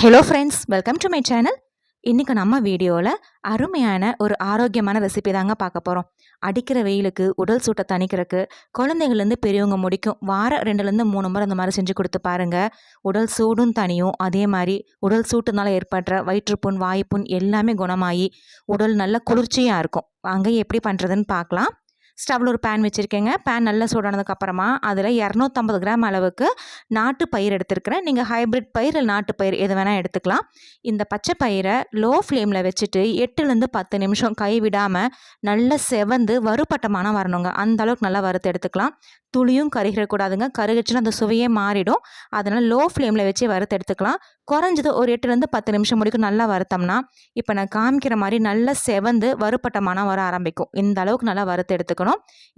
Hello friends welcome to my channel இன்றைக்கி நம்ம வீடியோவில் அருமையான ஒரு ஆரோக்கியமான ரெசிபி தாங்க பார்க்க போகிறோம் அடிக்கிற வெயிலுக்கு உடல் சூட்டை தணிக்கிறதுக்கு குழந்தைகள்லேருந்து பெரியவங்க முடிக்கும் வார ரெண்டுலேருந்து மூணு முறை அந்த மாதிரி செஞ்சு கொடுத்து பாருங்கள் உடல் சூடும் தனியும் அதே மாதிரி உடல் சூட்டுனால ஏற்படுற வயிற்றுப்புண் வாய்ப்புண் எல்லாமே குணமாகி உடல் நல்ல குளிர்ச்சியாக இருக்கும். அங்கே எப்படி பண்ணுறதுன்னு பார்க்கலாம். ஸ்டவ்வில் ஒரு பேன் வச்சுருக்கேங்க. பேன் நல்லா சூடானதுக்கப்புறமா அதில் இரநூத்தம்பது கிராம் அளவுக்கு நாட்டு பயிர் எடுத்துருக்கிறேன். நீங்கள் ஹைப்ரிட் பயிர் இல்லை நாட்டு பயிர் எது வேணால் எடுத்துக்கலாம். இந்த பச்சை பயிரை லோ ஃப்ளேமில் வச்சுட்டு எட்டுலேருந்து பத்து நிமிஷம் கை விடாமல் நல்லா செவந்து வறுபட்டமானம் வரணுங்க. அந்த அளவுக்கு நல்லா வறுத்து எடுத்துக்கலாம். துளியும் கருகிடக்கூடாதுங்க. கருகிச்சுன்னா அந்த சுவையே மாறிடும். அதனால் லோ ஃப்ளேமில் வச்சு வறுத்து எடுத்துக்கலாம். குறைஞ்சது ஒரு எட்டுலேருந்து பத்து நிமிஷம் முடிக்கும் நல்லா வறுத்தோம்னா இப்போ நான் காமிக்கிற மாதிரி நல்லா செவந்து வறுப்பட்டமானம் வர ஆரம்பிக்கும். இந்த அளவுக்கு நல்லா வறுத்து எடுத்துக்கணும்.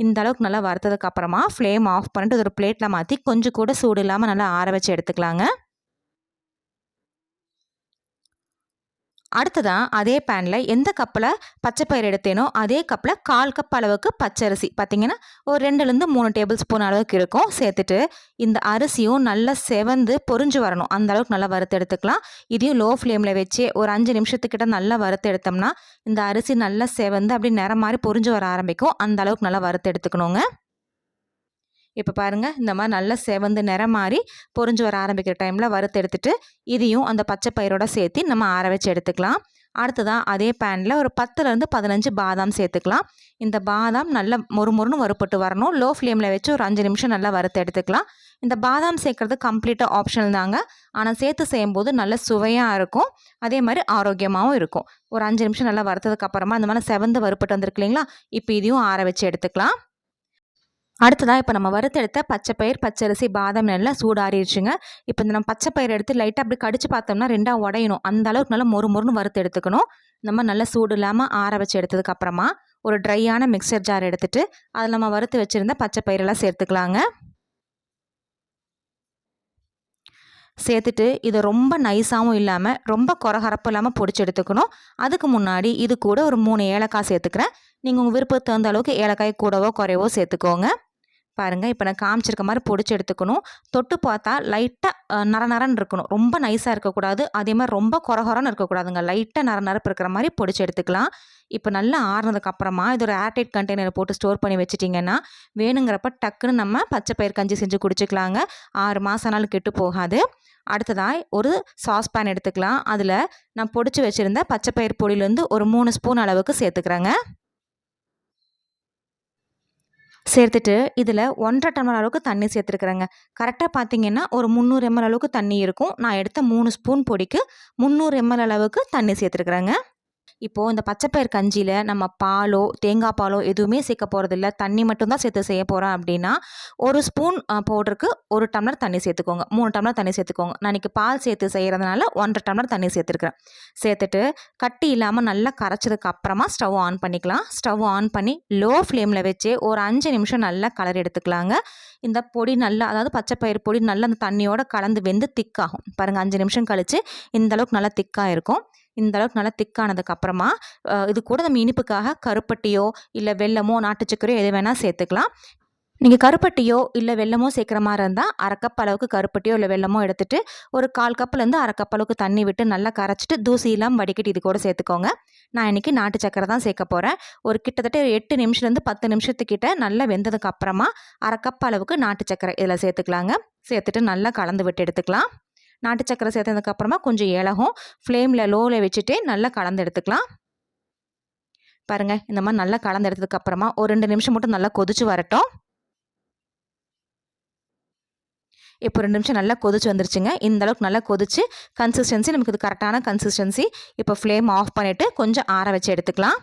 இந்த அளவுக்கு நல்லா வறுத்ததுக்கு அப்புறமா ஃப்ளேம் ஆஃப் பண்ணிட்டு ஒரு பிளேட்டில் மாற்றி கொஞ்சம் கூட சூடு இல்லாமல் நல்லா ஆற வச்சு எடுத்துக்கலாங்க. அடுத்ததான் அதே பேனில் எந்த கப்பில் பச்சை பயிர் எடுத்தேனோ அதே கப்பில் கால் கப் அளவுக்கு பச்சரிசி பார்த்திங்கன்னா ஒரு ரெண்டுலேருந்து மூணு டேபிள் ஸ்பூன் அளவுக்கு இருக்கும். சேர்த்துட்டு இந்த அரிசியும் நல்லா செவந்து பொறிஞ்சு வரணும். அந்த அளவுக்கு நல்லா வறுத்து எடுத்துக்கலாம். இதையும் லோ ஃப்ளேமில் வச்சு ஒரு அஞ்சு நிமிஷத்துக்கிட்ட நல்லா வறுத்து எடுத்தோம்னா இந்த அரிசி நல்லா செவந்து அப்படி நிறம் மாதிரி பொறிஞ்சு வர ஆரம்பிக்கும். அந்த அளவுக்கு நல்லா வறுத்து எடுத்துக்கணுங்க. இப்போ பாருங்கள் இந்த மாதிரி நல்லா செவந்து நிறம் மாறி பொறிஞ்சு வர ஆரம்பிக்கிற டைமில் வறுத்து எடுத்துகிட்டு இதையும் அந்த பச்சை பயிரோட சேர்த்து நம்ம ஆற வச்சு எடுத்துக்கலாம். அடுத்ததான் அதே பேனில் ஒரு பத்துலேருந்து பதினஞ்சு பாதாம் சேர்த்துக்கலாம். இந்த பாதாம் நல்லா மொறு மொறுன்னு வறுப்பட்டு வரணும். லோ ஃப்ளேமில் வச்சு ஒரு அஞ்சு நிமிஷம் நல்லா வறுத்து எடுத்துக்கலாம். இந்த பாதாம் சேர்க்குறது கம்ப்ளீட்டாக ஆப்ஷனல் தாங்க. ஆனால் சேர்த்து செய்யும்போது நல்ல சுவையாக இருக்கும். அதே மாதிரி ஆரோக்கியமாகவும் இருக்கும். ஒரு அஞ்சு நிமிஷம் நல்லா வறுத்ததுக்கப்புறமா இந்த மாதிரி செவந்து வறுப்பட்டு வந்திருக்கு இல்லைங்களா? இப்போ இதையும் ஆற வச்சு எடுத்துக்கலாம். அடுத்ததாக இப்போ நம்ம வறுத்தெடுத்த பச்சைப்பயிர் பச்சரிசி பாதாம் நல்லா சூடாறிடுச்சுங்க. இப்போ இந்த நம்ம பச்சைப்பயிர் எடுத்து லைட்டாக அப்படி கடிச்சு பார்த்தோம்னா ரெண்டாக உடையணும். அந்த அளவுக்கு நல்லா மொறு மொறுன்னு வறுத்து எடுத்துக்கணும். நம்ம நல்லா சூடு இல்லாமல் ஆற வச்சு எடுத்ததுக்கப்புறமா ஒரு ட்ரையான மிக்சர் ஜார் எடுத்துகிட்டு அதில் நம்ம வறுத்து வச்சுருந்த பச்சை பயிரெல்லாம் சேர்த்துக்கலாங்க. சேர்த்துட்டு இதை ரொம்ப நைஸாகவும் இல்லாமல் ரொம்ப குறகரப்பு இல்லாமல் பொடிச்சு எடுத்துக்கணும். அதுக்கு முன்னாடி இது கூட ஒரு மூணு ஏலக்காய் சேர்த்துக்கிறேன். நீங்கள் உங்கள் விருப்பத்துக்கு தகுந்த அளவுக்கு ஏலக்காய் கூடவோ குறைவோ சேர்த்துக்கோங்க. பாருங்கள் இப்போ நான் காமிச்சிருக்க மாதிரி பொடிச்சு எடுத்துக்கணும். தொட்டு பார்த்தா லைட்டாக நர நரன்னு இருக்கணும். ரொம்ப நைஸாக இருக்கக்கூடாது. அதே மாதிரி ரொம்ப குறகுறன்னு இருக்கக்கூடாதுங்க. லைட்டாக நர நரப்பு இருக்கிற மாதிரி பொடிச்சு எடுத்துக்கலாம். இப்போ நல்லா ஆறுனதுக்கப்புறமா இது ஒரு ஏர்டைட் கண்டெய்னரை போட்டு ஸ்டோர் பண்ணி வச்சுட்டிங்கன்னா வேணுங்கிறப்ப டக்குன்னு நம்ம பச்சை பயிர் கஞ்சி செஞ்சு குடிச்சிக்கலாங்க. ஆறு மாதம் கெட்டு போகாது. அடுத்ததாக ஒரு சாஸ் பேன் எடுத்துக்கலாம். அதில் நான் பொடிச்சு வச்சுருந்த பச்சை பயிர் பொடியிலேருந்து ஒரு மூணு ஸ்பூன் அளவுக்கு சேர்த்துக்கிறேங்க. சேர்த்துட்டு இதில் ஒன்றரை டம்ளர் அளவுக்கு தண்ணி சேர்த்துருக்குறேங்க. கரெக்டாக பார்த்தீங்கன்னா ஒரு முந்நூறு எம்எல் அளவுக்கு தண்ணி இருக்கும். நான் எடுத்த மூணு ஸ்பூன் பொடிக்கு முந்நூறு எம்எல் அளவுக்கு தண்ணி சேர்த்துருக்குறேங்க. இப்போது இந்த பச்சைப்பயிர் கஞ்சியில் நம்ம பாலோ தேங்காய் பாலோ எதுவுமே சேர்க்க போகிறதில்ல தண்ணி மட்டும்தான் சேர்த்து செய்ய போகிறோம் அப்படின்னா ஒரு ஸ்பூன் பவுடருக்கு ஒரு டம்ளர் தண்ணி சேர்த்துக்கோங்க. மூணு டம்ளர் தண்ணி சேர்த்துக்கோங்க. நான் இன்றைக்கி பால் சேர்த்து செய்கிறதுனால ஒன்றரை டம்ளர் தண்ணி சேர்த்துருக்குறேன். சேர்த்துட்டு கட்டி இல்லாமல் நல்லா கரைச்சதுக்கு அப்புறமா ஸ்டவ் ஆன் பண்ணிக்கலாம். ஸ்டவ் ஆன் பண்ணி லோ ஃப்ளேமில் வச்சு ஒரு அஞ்சு நிமிஷம் நல்லா கலர் எடுத்துக்கலாங்க. இந்த பொடி நல்லா அதாவது பச்சைப்பயிர் பொடி நல்லா அந்த தண்ணியோட கலந்து வெந்து திக்காகும். பாருங்கள் அஞ்சு நிமிஷம் கழித்து இந்த அளவுக்கு நல்லா திக்காக இருக்கும். இந்த அளவுக்கு நல்லா திக்கானதுக்கு அப்புறமா இது கூட நம்ம இனிப்புக்காக கருப்பட்டியோ இல்லை வெல்லமோ நாட்டு சக்கரையோ எது வேணால் சேர்த்துக்கலாம். நீங்கள் கருப்பட்டியோ இல்லை வெள்ளமோ சேர்க்குற மாதிரி இருந்தால் அரை கப் அளவுக்கு கருப்பட்டியோ இல்லை வெள்ளமோ எடுத்துகிட்டு ஒரு கால் கப்புலேருந்து அரை கப் அளவுக்கு தண்ணி விட்டு நல்லா கரைச்சிட்டு தூசி இல்லாமல் வடிகட்டி இது கூட சேர்த்துக்கோங்க. நான் இன்றைக்கி நாட்டு சக்கரை தான் சேர்க்க போகிறேன் ஒரு கிட்டத்தட்ட எட்டு நிமிஷத்துலேருந்து பத்து நிமிஷத்துக்கிட்ட நல்லா வெந்ததுக்கு அப்புறமா அரை கப் அளவுக்கு நாட்டு சக்கரை இதில் சேர்த்துக்கலாங்க. சேர்த்துட்டு நல்லா கலந்து விட்டு எடுத்துக்கலாம். நாட்டு சக்கரை சேர்த்ததுக்கப்புறமா கொஞ்சம் ஏலகம் ஃப்ளேமில் லோவில் வச்சுட்டு நல்லா கலந்து எடுத்துக்கலாம். பாருங்கள் இந்த மாதிரி நல்லா கலந்து எடுத்ததுக்கப்புறமா ஒரு ரெண்டு நிமிஷம் மட்டும் நல்லா கொதிச்சு வரட்டும். இப்போ ரெண்டு நிமிஷம் நல்லா கொதிச்சு வந்துருச்சுங்க. இந்த அளவுக்கு நல்லா கொதிச்சு கன்சிஸ்டன்சி நமக்கு இது கரெக்டான கன்சிஸ்டன்சி இப்போ ஃப்ளேம் ஆஃப் பண்ணிவிட்டு கொஞ்சம் ஆற வச்சு எடுத்துக்கலாம்.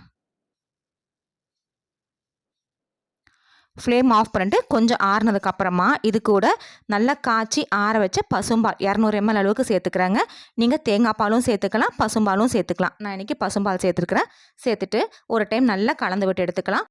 ஃப்ளேம் ஆஃப் பண்ணிட்டு கொஞ்சம் ஆறுனதுக்கப்புறமா இது கூட நல்லா காய்ச்சி ஆற வச்ச பசும்பால் இரநூறு எம்எல் அளவுக்கு சேர்த்துக்கிறாங்க. நீங்கள் தேங்காய் பாலும் சேர்த்துக்கலாம் பசும்பாலும் சேர்த்துக்கலாம். நான் இன்றைக்கி பசும்பால் சேர்த்துருக்குறேன். சேர்த்துட்டு ஒரு டைம் நல்லா கலந்து விட்டு எடுத்துக்கலாம்.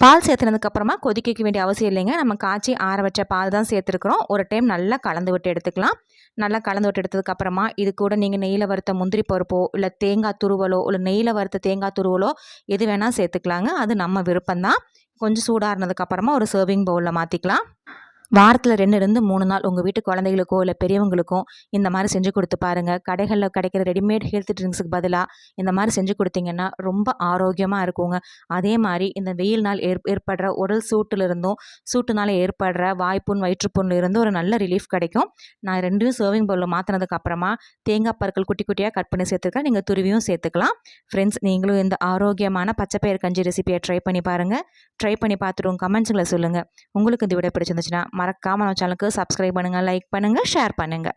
பால் சேர்த்துனதுக்கப்புறமா கொதிக்க வேண்டிய அவசியம் இல்லைங்க. நம்ம காய்ச்சி ஆற வச்ச பால் தான் சேர்த்துருக்குறோம். ஒரு டைம் நல்லா கலந்து விட்டு எடுத்துக்கலாம். நல்லா கலந்து விட்டு எடுத்ததுக்கப்புறமா இது கூட நீங்கள் நெய்யில் வறுத்த முந்திரி பருப்போ இல்லை தேங்காய் துருவலோ இல்லை நெய்யில் வறுத்த தேங்காய் துருவலோ எது வேணால் சேர்த்துக்கலாங்க. அது நம்ம விருப்பம்தான். கொஞ்சம் சூடாகினதுக்கப்புறமா ஒரு சர்விங் பவுலில் மாற்றிக்கலாம் வாரத்தில் ரெண்டுலேருந்து மூணு நாள் உங்கள் வீட்டு குழந்தைகளுக்கோ இல்லை பெரியவங்களுக்கும் இந்த மாதிரி செஞ்சு கொடுத்து பாருங்கள் கடைகளில் கிடைக்கிற ரெடிமேட் ஹெல்த் ட்ரிங்க்ஸுக்கு பதிலாக இந்த மாதிரி செஞ்சு கொடுத்தீங்கன்னா ரொம்ப ஆரோக்கியமாக இருக்குங்க. அதே மாதிரி இந்த வெயில் நாள் ஏற் ஏற்படுற உடல் சூட்டிலிருந்தும் சூட்டுனால ஏற்படுற வாய்ப்புண் வயிற்றுப்புண்ணிலிருந்து ஒரு நல்ல ரிலீஃப் கிடைக்கும். நான் ரெண்டையும் சர்விங் பவுலில் மாற்றினதுக்கு அப்புறமா தேங்காய் பற்கள் குட்டி குட்டியாக கட் பண்ணி சேர்த்துருக்கேன். நீங்கள் துருவியும் சேர்த்துக்கலாம். ஃப்ரெண்ட்ஸ் நீங்களும் இந்த ஆரோக்கியமான பச்சைப்பயிர் கஞ்சி ரெசிபியை ட்ரை பண்ணி பாருங்கள் ட்ரை பண்ணி பார்த்துட்டு உங்கள் கமெண்ட்ஸுங்களை சொல்லுங்கள் உங்களுக்கு இந்த விட பிடிச்சிருந்துச்சுன்னா மறக்காமல் நம்ம சேனலுக்கு சப்ஸ்கிரைப் பண்ணுங்கள் லைக் பண்ணுங்கள் ஷேர் பண்ணுங்கள்